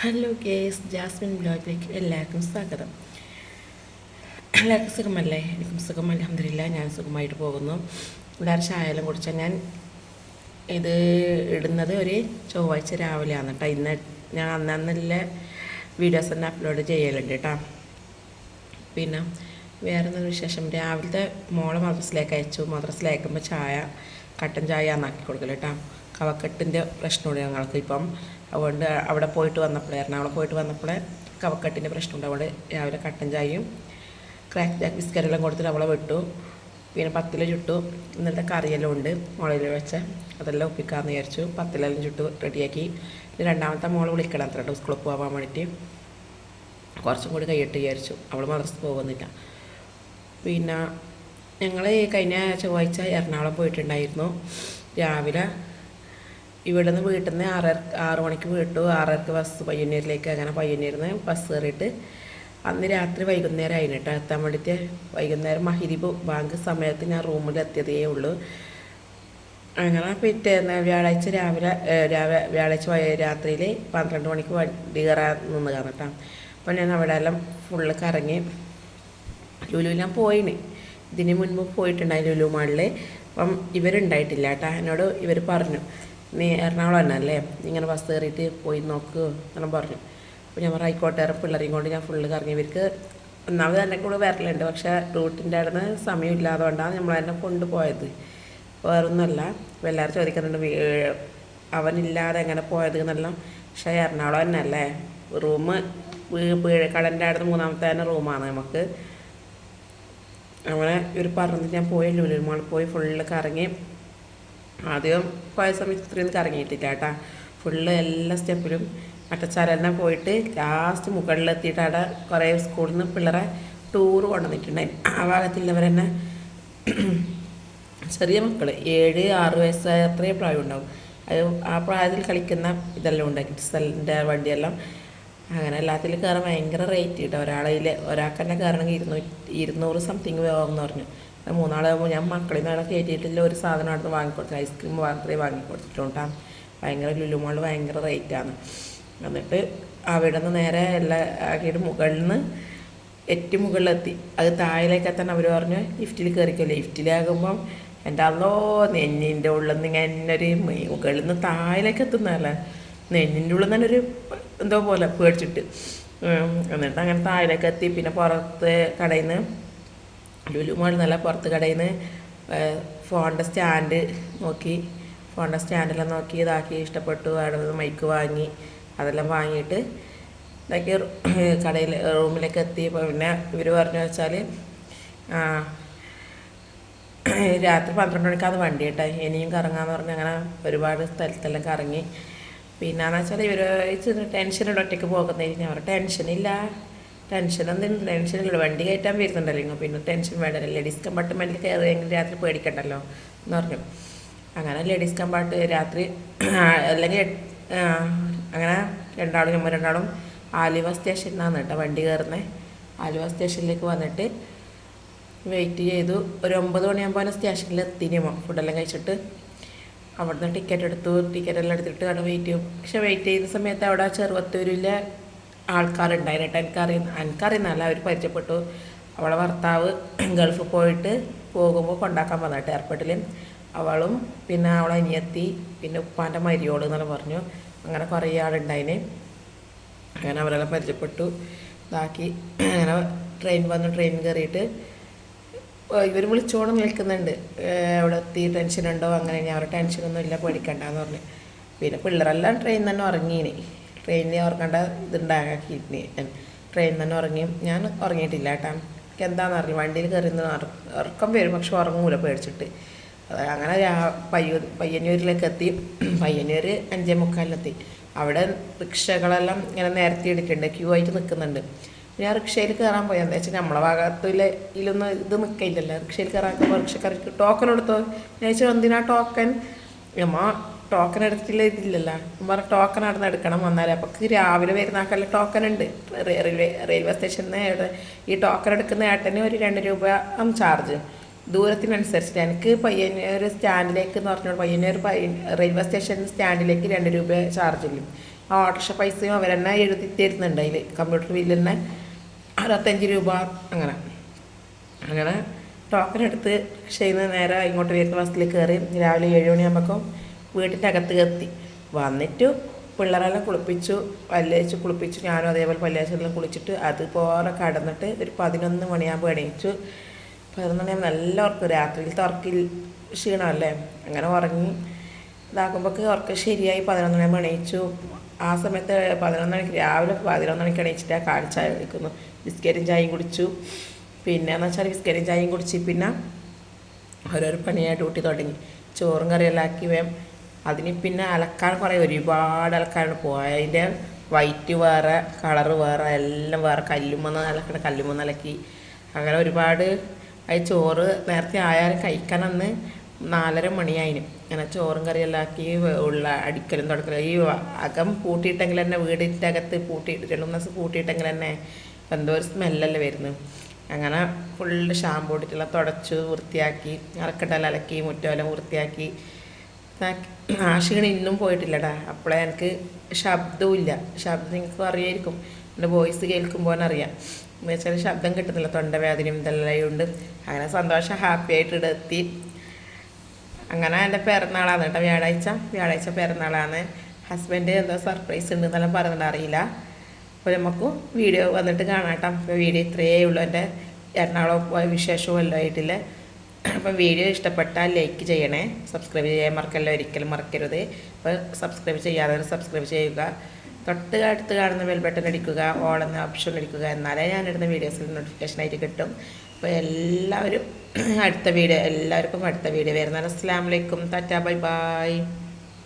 Hello case Jasmine ബ്ലോഗിലേക്ക് എല്ലാവർക്കും സ്വാഗതം. എല്ലാവർക്കും സുഖമല്ലേ? എനിക്കും സുഖം അലഹമില്ല ഞാൻ സുഖമായിട്ട് പോകുന്നു. എല്ലാവരും ചായയെല്ലാം കുടിച്ചാൽ ഞാൻ ഇത് ഇടുന്നത് ഒരു ചൊവ്വാഴ്ച രാവിലെയാണ് കേട്ടോ. ഇന്ന് ഞാൻ അന്നന്നില്ല വീഡിയോസ് തന്നെ അപ്ലോഡ് ചെയ്യലുണ്ട് കേട്ടോ. പിന്നെ വേറെ എന്തെങ്കിലും വിശേഷം? രാവിലത്തെ മോളെ മദ്രസിലേക്ക് അയച്ചു. മദ്രസിലേക്കുമ്പോൾ ചായ കട്ടൻ ചായ അന്നാക്കി കൊടുക്കൽ കേട്ടോ. കവക്കെട്ടിന്റെ പ്രശ്നമുണ്ട് ഞങ്ങൾക്ക് ഇപ്പം. അതുകൊണ്ട് അവിടെ പോയിട്ട് വന്നപ്പോഴേ എറണാകുളം പോയിട്ട് വന്നപ്പോഴേ കവക്കെട്ടിന്റെ പ്രശ്നമുണ്ട്. അവിടെ രാവിലെ കട്ടൻ ചായയും ക്രാക്ക് ജാക്ക് ബിസ്ക്കറ്റെല്ലാം കൊടുത്തിട്ട് അവളെ വിട്ടു. പിന്നെ പത്തില ചുട്ടു. ഇന്നത്തെ കറിയെല്ലാം ഉണ്ട്. മുളയിൽ വെച്ച അതെല്ലാം ഒപ്പിക്കാമെന്ന് വിചാരിച്ചു. പത്തിലെല്ലാം ചുട്ടു റെഡിയാക്കി. രണ്ടാമത്തെ മോളെ വിളിക്കണം അത്ര സ്കൂളിൽ പോകാൻ വേണ്ടിയിട്ട്. കുറച്ചും കൂടി കൈയിട്ട് വിചാരിച്ചു. അവൾ മദ്രസ പോകുന്നില്ല. പിന്നെ ഞങ്ങൾ കഴിഞ്ഞ ചൊവ്വാഴ്ച എറണാകുളം പോയിട്ടുണ്ടായിരുന്നു. രാവിലെ ഇവിടെ നിന്ന് വീട്ടിൽ നിന്ന് ആറര ആറ് മണിക്ക് വീട്ടു. ആറരക്ക് ബസ് പയ്യന്നൂരിലേക്ക് അങ്ങനെ പയ്യന്നൂരിൽ നിന്ന് ബസ് കയറിയിട്ട് അന്ന് രാത്രി വൈകുന്നേരം ആയിരുന്നു കേട്ടോ എത്താൻ വേണ്ടിയിട്ട് വൈകുന്നേരം മഹിരിബ് ബാങ്ക് സമയത്ത് ഞാൻ റൂമിൽ എത്തിയതേ ഉള്ളൂ. അങ്ങനെ പിറ്റേന്ന് വ്യാഴാഴ്ച രാവിലെ രാവിലെ വ്യാഴാഴ്ച രാത്രിയിൽ പന്ത്രണ്ട് മണിക്ക് വണ്ടി കയറാൻ നിന്ന് കാണട്ടോ അപ്പോൾ ഞാൻ അവിടെ എല്ലാം ഫുള്ള് കറങ്ങി. ലുലു ഞാൻ പോയിന്. ഇതിന് മുൻപ് പോയിട്ടുണ്ടായി ലുലു മാളിൽ അപ്പം ഇവരുണ്ടായിട്ടില്ല കേട്ടോ എന്നോട് ഇവർ പറഞ്ഞു നീ എറണാകുളം തന്നെ അല്ലേ? ഇങ്ങനെ ബസ് കയറിയിട്ട് പോയി നോക്ക് അങ്ങനെ പറഞ്ഞു. അപ്പോൾ ഞാൻ പറഞ്ഞു ആയിക്കോട്ടെ പിള്ളേരെയും കൊണ്ട് ഞാൻ ഫുള്ള് കറങ്ങി. ഇവർക്ക് ഒന്നാമത് എന്നെ കൂടെ വരലുണ്ട്. പക്ഷേ റൂട്ടിന്റെ അവിടെ നിന്ന് സമയമില്ലാതെ കൊണ്ടാണ് നമ്മൾ എന്നെ കൊണ്ടുപോയത് വേറൊന്നുമല്ല. അപ്പോൾ എല്ലാവരും ചോദിക്കുന്നുണ്ട് അവനില്ലാതെ എങ്ങനെ പോയത്? എന്നെല്ലാം. പക്ഷേ എറണാകുളം തന്നെ അല്ലേ? റൂം കടന്റെ അടുത്ത് മൂന്നാമത്തെ തന്നെ റൂമാണ് നമുക്ക്. അങ്ങനെ ഇവർ പറഞ്ഞിട്ട് ഞാൻ പോയി ലുലുമാൾ പോയി ഫുള്ള് കറങ്ങി. ആദ്യം പോയ സമയത്ത് ഇത്രയും കറങ്ങിയിട്ടില്ല കേട്ടാ. ഫുള്ള് എല്ലാ സ്റ്റെപ്പിലും മറ്റച്ചാലെല്ലാം പോയിട്ട് ലാസ്റ്റ് മുകളിലെത്തിയിട്ട് അവിടെ കുറേ സ്കൂളിൽ നിന്ന് പിള്ളേരെ ടൂർ കൊണ്ടുവന്നിട്ടുണ്ടായി. ആ ഭാഗത്തുള്ളവരെന്നെ ചെറിയ മക്കൾ ഏഴ് ആറ് വയസ്സായ അത്രയും പ്രായം ഉണ്ടാവും. അത് ആ പ്രായത്തിൽ കളിക്കുന്ന ഇതെല്ലാം ഉണ്ടാക്കി കിഡ്സലിന്റെ വണ്ടിയെല്ലാം. അങ്ങനെ എല്ലാത്തിൽ കയറാൻ ഭയങ്കര റേറ്റ് കിട്ടും. ഒരാളതിൽ ഒരാൾക്ക് തന്നെ കയറണമെങ്കിൽ ഇരുന്നൂറ്റി ഇരുന്നൂറ് സംതിങ് വേണമെന്ന് പറഞ്ഞു. മൂന്നാളാകുമ്പോൾ ഞാൻ മക്കളിൽ നിന്ന് കയറ്റിയിട്ടില്ല. ഒരു സാധനം അടുത്ത് വാങ്ങിക്കൊടുത്തു ഐസ്ക്രീം മാത്രമേ വാങ്ങിക്കൊടുത്തിട്ടുണ്ടാ ഭയങ്കര ലുലുമോൾ ഭയങ്കര റേറ്റാണ് എന്നിട്ട് അവിടെ നിന്ന് നേരെ എല്ലാ ആക്കിയിട്ട് മുകളിൽ നിന്ന് ഏറ്റവും മുകളിലെത്തി. അത് താഴേക്ക് അവർ പറഞ്ഞു ലിഫ്റ്റിൽ കയറിക്കോ ലിഫ്റ്റിലാകുമ്പം എന്റെ അല്ലോ നെഞ്ഞിന്റെ ഉള്ളിൽ നിന്ന് ഇങ്ങനെ ഒരു മുകളിൽ നിന്ന് താഴേക്ക് എത്തുന്നതല്ലേ? നെഞ്ഞിന്റെ ഉള്ളിൽ തന്നെ ഒരു എന്തോ പോലെ പേടിച്ചിട്ട്. എന്നിട്ട് അങ്ങനെ താഴേക്ക് എത്തി. പിന്നെ പുറത്ത് കടയിൽ നിന്ന് ലുലു മോൾ നല്ല പുറത്ത് കടയിൽ നിന്ന് ഫോണിന്റെ സ്റ്റാൻഡ് നോക്കി ഫോണിന്റെ സ്റ്റാൻഡെല്ലാം നോക്കി ഇതാക്കി ഇഷ്ടപ്പെട്ടു അവിടെ നിന്ന് മൈക്ക് വാങ്ങി അതെല്ലാം വാങ്ങിയിട്ട് ഇതാക്കി കടയിൽ റൂമിലേക്ക് എത്തി. പിന്നെ ഇവർ പറഞ്ഞു വെച്ചാൽ രാത്രി പന്ത്രണ്ട് മണിക്കാണ് വണ്ടി കേട്ടോ. ഇനിയും കറങ്ങാന്ന് പറഞ്ഞ് അങ്ങനെ ഒരുപാട് സ്ഥലത്തെല്ലാം കറങ്ങി. പിന്നെന്ന് വെച്ചാൽ ഇവർ ടെൻഷനോട് ഒറ്റയ്ക്ക് പോകുന്നത് അവരുടെ ടെൻഷനില്ല. ടെൻഷനൊന്നും ടെൻഷനില്ല വണ്ടി കയറ്റാൻ വരുന്നുണ്ടല്ലോ പിന്നെ ടെൻഷൻ വേണ്ടല്ലോ. ലേഡീസ് കമ്പാർട്ട്മെന്റിൽ കയറിയെങ്കിൽ രാത്രി പേടിക്കണ്ടല്ലോ എന്ന് പറഞ്ഞു. അങ്ങനെ ലേഡീസ് കമ്പാർട്ട് രാത്രി അല്ലെങ്കിൽ അങ്ങനെ രണ്ടാളും ഞമ്മ രണ്ടാളും ആലുവ സ്റ്റേഷനിലാണ് കേട്ടോ വണ്ടി കയറുന്നത് ആലുവ സ്റ്റേഷനിലേക്ക് വന്നിട്ട് വെയിറ്റ് ചെയ്തു. ഒരു ഒമ്പത് മണിയാകുമ്പോൾ സ്റ്റേഷനിൽ എത്തിനിമോ ഫുഡെല്ലാം കഴിച്ചിട്ട് അവിടുന്ന് ടിക്കറ്റ് എടുത്തു. ടിക്കറ്റ് എല്ലാം എടുത്തിട്ട് അവിടെ വെയിറ്റ് ചെയ്യും പക്ഷെ വെയിറ്റ് ചെയ്യുന്ന സമയത്ത് അവിടെ ചെറുവത്തൂരിലെ ആൾക്കാരുണ്ടായിരുന്നു. എനിക്കറിയുന്ന എനിക്കറിയുന്നല്ല അവർ പരിചയപ്പെട്ടു. അവളെ ഭർത്താവ് ഗൾഫിൽ പോയിട്ട് പോകുമ്പോൾ കൊണ്ടാക്കാൻ വന്നിട്ട് എയർപോർട്ടിൽ അവളും പിന്നെ അവളെ അനിയത്തി പിന്നെ ഉപ്പാന്റെ മരിയോട് എന്നെല്ലാം പറഞ്ഞു. അങ്ങനെ കുറേ ആളുണ്ടായിന്. അങ്ങനെ അവരെല്ലാം പരിചയപ്പെട്ടു. ഇതാക്കി അങ്ങനെ ട്രെയിൻ വന്നു ട്രെയിൻ കയറിയിട്ട് ഇവർ വിളിച്ചോണം നിൽക്കുന്നുണ്ട്. അവിടെ എത്തി ടെൻഷൻ ഉണ്ടോ? അങ്ങനെ ഞാൻ അവരുടെ ടെൻഷനൊന്നും ഇല്ല പേടിക്കണ്ടെന്ന് പറഞ്ഞു. പിന്നെ പിള്ളേരെല്ലാം ട്രെയിൻ തന്നെ ഉറങ്ങീനി. ട്രെയിനിൽ ഉറങ്ങേണ്ട ഇതുണ്ടാക്കിയിട്ടിനി ട്രെയിൻ തന്നെ ഉറങ്ങി. ഞാൻ ഉറങ്ങിയിട്ടില്ല കേട്ടോ. എനിക്ക് എന്താണെന്ന് അറിയില്ല. വണ്ടിയിൽ കയറി ഉറക്കം വരും. പക്ഷെ ഉറങ്ങൂല പേടിച്ചിട്ട്. അങ്ങനെ പയ്യ പയ്യന്നൂരിലേക്ക് എത്തി. പയ്യന്നൂർ അഞ്ചേ മുക്കാലിലെത്തി. അവിടെ റിക്ഷകളെല്ലാം ഇങ്ങനെ നേരത്തെ എടുക്കുന്നുണ്ട്. ക്യൂ ആയിട്ട് നിൽക്കുന്നുണ്ട്. ഞാൻ റിക്ഷയിൽ കയറാൻ പോയി. എന്താ വെച്ചാൽ നമ്മളെ ഭാഗത്തുള്ള ഇതിലൊന്നും ഇത് നിൽക്കില്ലല്ലോ. റിക്ഷയിൽ കയറാൻ റിക്ഷക്കാർക്ക് ടോക്കൺ എടുത്തോ ഞാൻ ചോദിച്ചാൽ എന്തിനാ ടോക്കൺ നമ്മ ടോക്കൺ എടുത്തിട്ടില്ല ഇതില്ലല്ലോ. പറഞ്ഞ ടോക്കൺ അവിടെ നിന്ന് എടുക്കണം വന്നാൽ അപ്പോൾ രാവിലെ വരുന്ന ആൾക്കാരിൽ ടോക്കൺ ഉണ്ട്. റെയിൽവേ റെയിൽവേ സ്റ്റേഷനിൽ നിന്ന് ഈ ടോക്കൺ എടുക്കുന്ന ഏട്ടന് ഒരു രണ്ട് രൂപ ചാർജ് ദൂരത്തിനനുസരിച്ചിട്ട് എനിക്ക് പയ്യന്നൂർ സ്റ്റാൻഡിലേക്ക് എന്ന് പറഞ്ഞാൽ പയ്യന്നൂർ റെയിൽവേ സ്റ്റേഷൻ സ്റ്റാൻഡിലേക്ക് രണ്ട് രൂപ ചാർജ് ചെയ്യും ആ ഓട്ടോറിക്ഷ പൈസയും അവർ തന്നെ എഴുതി തരുന്നുണ്ട് അതിൽ കമ്പ്യൂട്ടർ ബില്ല് തന്നെ അറുപത്തഞ്ച് രൂപ അങ്ങനെ. അങ്ങനെ ടോക്കൺ എടുത്ത് ചെയ്യുന്ന നേരെ ഇങ്ങോട്ട് വരുന്ന ബസ്സിൽ കയറി രാവിലെ ഏഴ് മണിയാകുമ്പോഴേക്കും വീട്ടിന്റെ അകത്ത് കത്തി. വന്നിട്ട് പിള്ളേരെല്ലാം കുളിപ്പിച്ചു പല്ലേച്ച് കുളിപ്പിച്ചു. ഞാനും അതേപോലെ പല്ലേച്ചെല്ലാം കുളിച്ചിട്ട് അതുപോലെ കടന്നിട്ട് ഒരു പതിനൊന്ന് മണിയാകുമ്പോൾ എണീച്ചു. പതിനൊന്ന് മണിയാകുമ്പോൾ നല്ല ഉറക്കം. രാത്രിയിലത്തെ ഉറക്കിൽ ക്ഷീണമല്ലേ? അങ്ങനെ ഉറങ്ങി ഇതാക്കുമ്പോഴേക്ക് ഉറക്കം ശരിയായി പതിനൊന്ന് മണിയാകുമ്പോൾ എണീച്ചു. ആ സമയത്ത് പതിനൊന്ന് മണിക്ക് രാവിലെ പതിനൊന്ന് മണിക്ക് എണീച്ചിട്ട് കാഴ്ച കഴിക്കുന്നു ബിസ്ക്കറ്റും ചായയും കുടിച്ചു. പിന്നെ എന്ന് വെച്ചാൽ ബിസ്ക്കറ്റും ചായയും കുടിച്ച് പിന്നെ ഓരോരോ പണിയായി ഡ്യൂട്ടി തുടങ്ങി. ചോറും കറിയെല്ലാം ആക്കി വേം അതിന് പിന്നെ അലക്കാൻ കുറേ ഒരുപാട് അലക്കാനാണ് പോയത് അതിന്റെ വൈറ്റ് വേറെ കളറ് വേറെ എല്ലാം വേറെ. കല്ലുമെന്ന് അലക്കണം കല്ലുമെന്ന് അലക്കി. അങ്ങനെ ഒരുപാട് അത് ചോറ് നേരത്തെ ആയാലും കഴിക്കാനന്ന് നാലര മണിയായിന്. അങ്ങനെ ചോറും കറിയെല്ലാം ആക്കി ഉള്ള അടിക്കലും തുടക്കലും. ഈ അകം പൂട്ടിയിട്ടെങ്കിൽ തന്നെ വീടിന്റെ അകത്ത് പൂട്ടിയിട്ട് രണ്ടു ദിവസം പൂട്ടിയിട്ടെങ്കിൽ തന്നെ എന്തോ ഒരു സ്മെല്ലല്ലേ വരുന്നു അങ്ങനെ ഫുള്ള് ഷാമ്പൂ ഇട്ടിട്ടുള്ള തുടച്ചു വൃത്തിയാക്കി അറക്കട്ടെല്ലാം അലക്കി മുറ്റമെല്ലാം വൃത്തിയാക്കി. ആ ക്ഷീണം ഇന്നും പോയിട്ടില്ലടാ. അപ്പോഴേ എനിക്ക് ശബ്ദവും ഇല്ല ശബ്ദം നിങ്ങൾക്ക് അറിയായിരിക്കും. എന്റെ വോയിസ് കേൾക്കുമ്പോൾ അറിയാം. എന്ന് വെച്ചാൽ ശബ്ദം കിട്ടുന്നില്ല. തൊണ്ടവേദനയും ഇതെല്ലാം ഉണ്ട് അങ്ങനെ സന്തോഷം ഹാപ്പി ആയിട്ട് ഇവിടെ എത്തി. അങ്ങനെ എന്റെ പിറന്നാളാണ് കേട്ടോ വ്യാഴാഴ്ച. വ്യാഴാഴ്ച പിറന്നാളാണ്. ഹസ്ബൻഡ് എന്തോ സർപ്രൈസ് ഉണ്ട് എന്നെല്ലാം പറയുന്നുണ്ട് അറിയില്ല. അപ്പോൾ നമുക്ക് വീഡിയോ വന്നിട്ട് കാണാം കേട്ടോ. വീഡിയോ ഇത്രയേ ഉള്ളൂ എന്റെ എറണാകുളം പോയ വിശേഷവും എല്ലാം ആയിട്ടില്ല. അപ്പോൾ വീഡിയോ ഇഷ്ടപ്പെട്ടാൽ ലൈക്ക് ചെയ്യണേ. സബ്സ്ക്രൈബ് ചെയ്യാൻ മറക്കല്ല ഒരിക്കലും മറക്കരുത്. അപ്പോൾ സബ്സ്ക്രൈബ് ചെയ്യാതെ സബ്സ്ക്രൈബ് ചെയ്യുക. തൊട്ട് അടുത്ത് കാണുന്ന ബെൽ ബട്ടൺ അടിക്കുക ഓൾ എന്ന ഓപ്ഷൻ അടിക്കുക. എന്നാലേ ഞാനിടുന്ന വീഡിയോസിൽ നോട്ടിഫിക്കേഷൻ ആയിട്ട് കിട്ടും. അപ്പോൾ എല്ലാവരും അടുത്ത വീഡിയോ എല്ലാവർക്കും അടുത്ത വീഡിയോ വരുന്നത് അസ്സാം വലൈക്കും ടാറ്റാ ബൈ ബൈ.